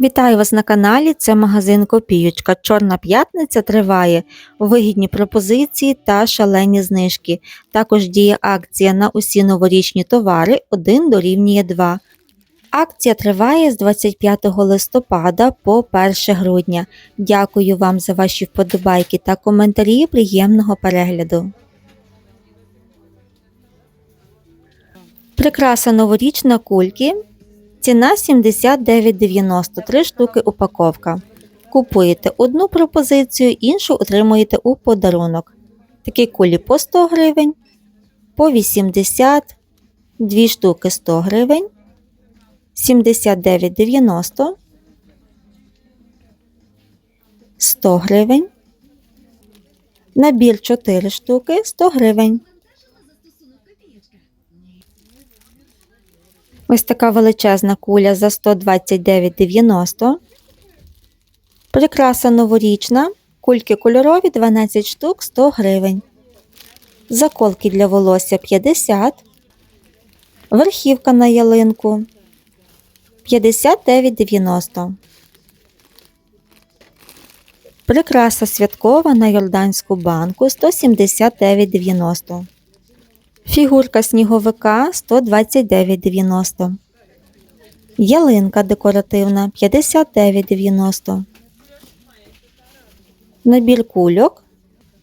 Вітаю вас на каналі. Це магазин Копіючка. Чорна п'ятниця триває. Вигідні пропозиції та шалені знижки. Також діє акція на усі новорічні товари 1 дорівнює 2. Акція триває з 25 листопада по 1 грудня. Дякую вам за ваші вподобайки та коментарі. Приємного перегляду. Прикраса новорічна кульки Ціна 79,90 3 штуки упаковка. Купуєте одну пропозицію, іншу отримуєте у подарунок. Такі кулі по 100 гривень, по 80, 2 штуки 100 гривень, 79,90, 100 гривень. Набір 4 штуки 100 гривень. Ось така величезна куля за 129,90. Прикраса новорічна. Кульки кольорові 12 штук 100 гривень. Заколки для волосся 50. Верхівка на ялинку 59,90. Прикраса святкова на Йорданську банку 179,90. Фігурка сніговика 129,90. Ялинка декоративна 59,90. Набір кульок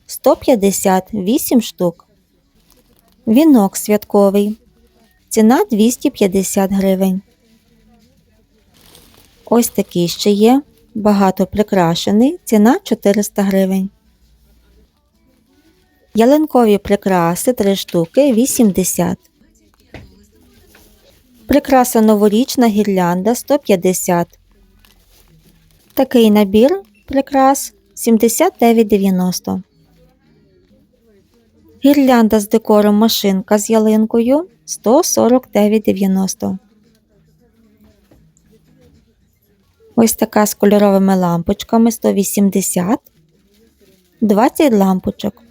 158 штук. Вінок святковий. Ціна 250 гривень. Ось такий ще є. Багато прикрашений. Ціна 400 гривень. Ялинкові прикраси 3 штуки 80. Прикраса новорічна гірлянда 150. Такий набір прикрас 79,90. Гірлянда з декором машинка з ялинкою 149,90. Ось така з кольоровими лампочками 180. 20 лампочок.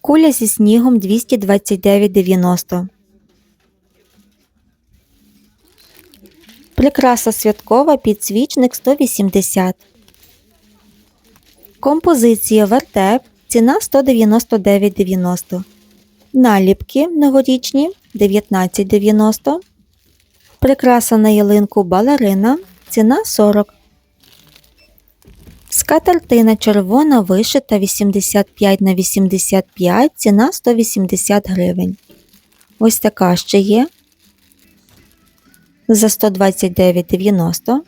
Куля зі снігом 229,90. Прикраса святкова підсвічник 180. Композиція вертеп. Ціна 199,90. Наліпки новорічні 19,90. Прикраса на ялинку балерина. Ціна 40. Скатертина червона вишита 85 на 85, ціна 180 гривень. Ось така ще є. За 129,90.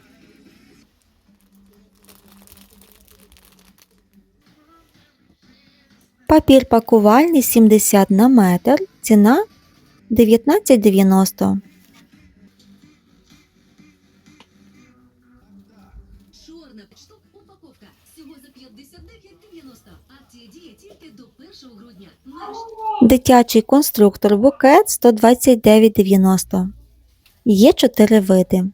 Папір пакувальний 70 на метр. Ціна 19,90. Дитячий конструктор букет 129,90. Є 4 види.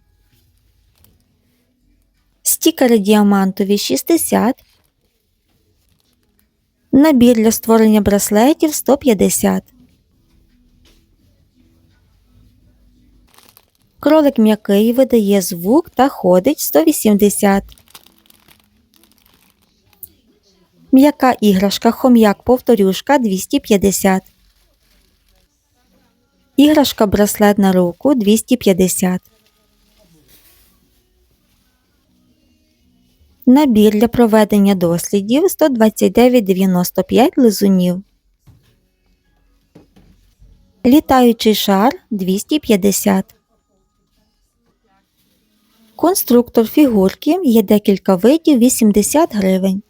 Стікери діамантові 60. Набір для створення браслетів 150. Кролик м'який видає звук та ходить 180. М'яка іграшка хом'як повторюшка 250. Іграшка браслет на руку 250. Набір для проведення дослідів 129,95 лизунів. Літаючий шар 250. Конструктор фігурки є декілька видів 80 гривень.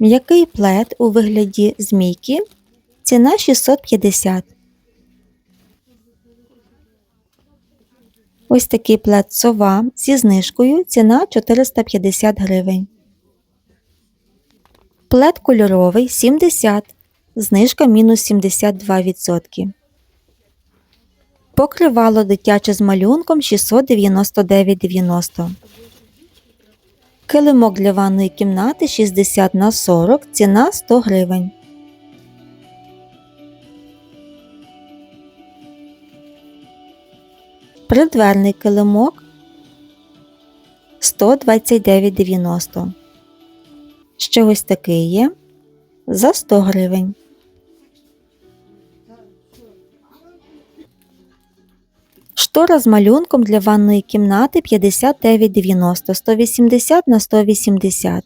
М'який плед у вигляді змійки. Ціна 650. Ось такий плед сова зі знижкою. Ціна 450 гривень. Плед кольоровий 70. Знижка мінус 72%. Покривало дитяче з малюнком 699,90. Килимок для ванної кімнати 60 на 40, ціна 100 гривень. Придверний килимок 129,90. Ще ось такий є за 100 гривень. Штора з малюнком для ванної кімнати 59,90, 180 на 180.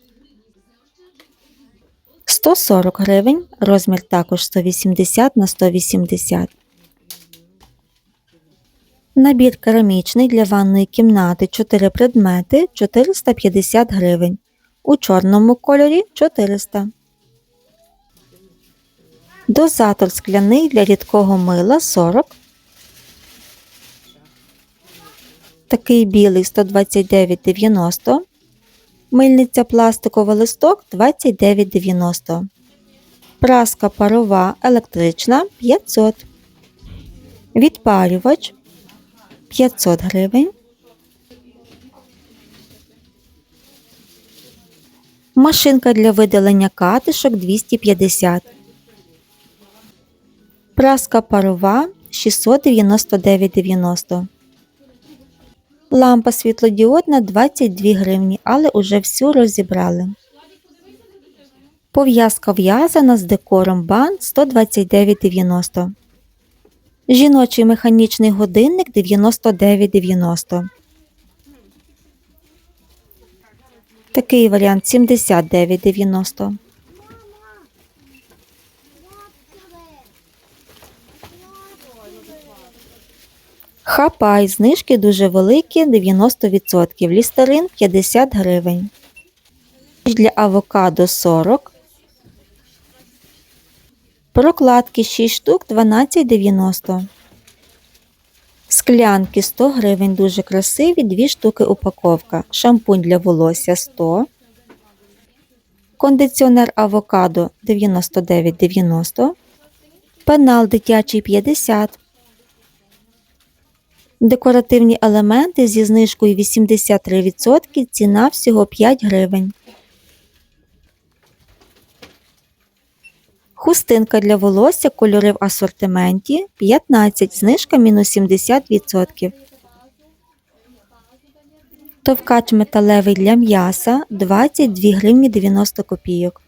140 гривень, розмір також 180 на 180. Набір керамічний для ванної кімнати 4 предмети 450 гривень. У чорному кольорі 400. Дозатор скляний для рідкого мила 40. Такий білий 129,90. Мильниця пластикова листок 29,90. Праска парова електрична 500. Відпарювач 500 гривень. Машинка для видалення катишок 250. Праска парова 699,90. Лампа світлодіодна 22 гривні, але уже всю розібрали. Пов'язка в'язана з декором бан 129,90. Жіночий механічний годинник 99,90. Такий варіант 79,90. Хапай, знижки дуже великі 90%. Лістерин 50 гривень. Для авокадо 40. Прокладки 6 штук 12,90. Склянки 100 гривень дуже красиві, 2 штуки упаковка. Шампунь для волосся 100. Кондиціонер авокадо 99,90. Пенал дитячий 50. Декоративні елементи зі знижкою 83%, ціна всього 5 гривень. Хустинка для волосся, кольори в асортименті 15, знижка мінус 70%. Товкач металевий для м'яса 22 гривні 90 копійок.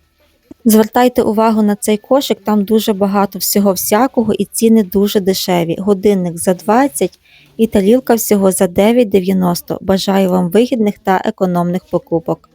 Звертайте увагу на цей кошик, там дуже багато всього всякого і ціни дуже дешеві. Годинник за 20 і тарілка всього за 9,90. Бажаю вам вигідних та економних покупок.